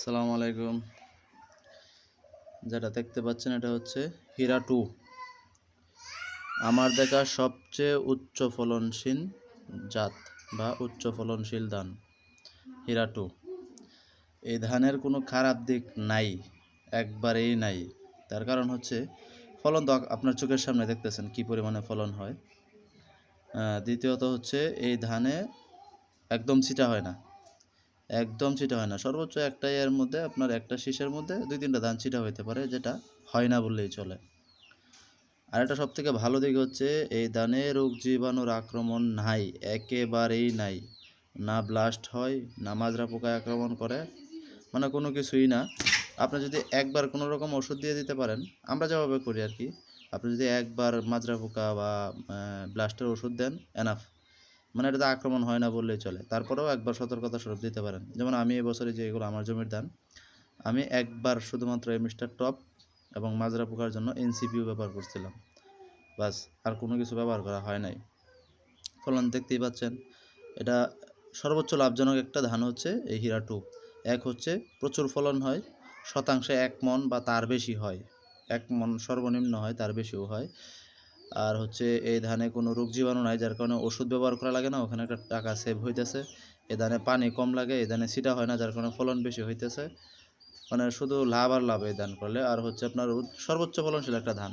আসসালামু আলাইকুম। যেটা দেখতে পাচ্ছেন এটা হচ্ছে হীরা টু। আমার দেখা সবচেয়ে উচ্চ ফলনশীল জাত বা উচ্চ ফলনশীল ধান হীরা টু। এই ধানের কোনো খারাপ দিক নাই, একবারেই নাই। তার কারণ হচ্ছে ফলন তো আপনার চোখের সামনে দেখতেছেন কি পরিমাণে ফলন হয়। দ্বিতীয়ত হচ্ছে এই ধানে একদম ছিটা হয় না। একদম ছিটা হয় না। সর্বোচ্চ একটা এর মধ্যে আপনার একটা শীষের মধ্যে দুই তিনটা ধান ছিটা হইতে পারে, যেটা হয় না বললেই চলে। আর একটা সব থেকে ভালো দিক হচ্ছে, এই ধানে রোগ জীবাণুর আক্রমণ নাই, একেবারেই নাই। না ব্লাস্ট হয়, না মাজরা পোকায় আক্রমণ করে মানে কোনো কিছুই না। আপনি যদি একবার কোনো রকম ওষুধ দিয়ে দিতে পারেন, আমরা যেভাবে করি আর কি, আপনি যদি একবার মাজরা পোকা বা ব্লাস্টের ওষুধ দেন এনাফ মানে এটাতে আক্রমণ হয় না বললেই চলে। তারপরেও একবার সতর্কতা স্বরূপ দিতে পারেন। যেমন আমি এবছরে যে এগুলো আমার জমির ধান আমি একবার শুধুমাত্র এই মিস্টার টপ এবং মাজরা পোকার জন্য এনসিপিও ব্যবহার করছিলাম। বাস, আর কোনো কিছু ব্যবহার করা হয় নাই। ফলন দেখতেই পাচ্ছেন, এটা সর্বোচ্চ লাভজনক একটা ধান হচ্ছে এই হীরা টু এক হচ্ছে প্রচুর ফলন হয়, শতাংশে এক মন বা তার বেশি হয়। এক মন সর্বনিম্ন হয়, তার বেশিও হয়। আর হচ্ছে এই ধানে কোনো রোগ জীবাণু নাই, যার কারণে ওষুধ ব্যবহার করা লাগে না, ওখানে একটা টাকা সেভ হইতেছে। এ ধানে পানি কম লাগে এই ধানে ছিটা হয় না, যার কারণে ফলন বেশি হইতেছে। মানে শুধু লাভ আর লাভ এই ধান করলে, আর হচ্ছে আপনার সর্বোচ্চ ফলনশীল একটা ধান।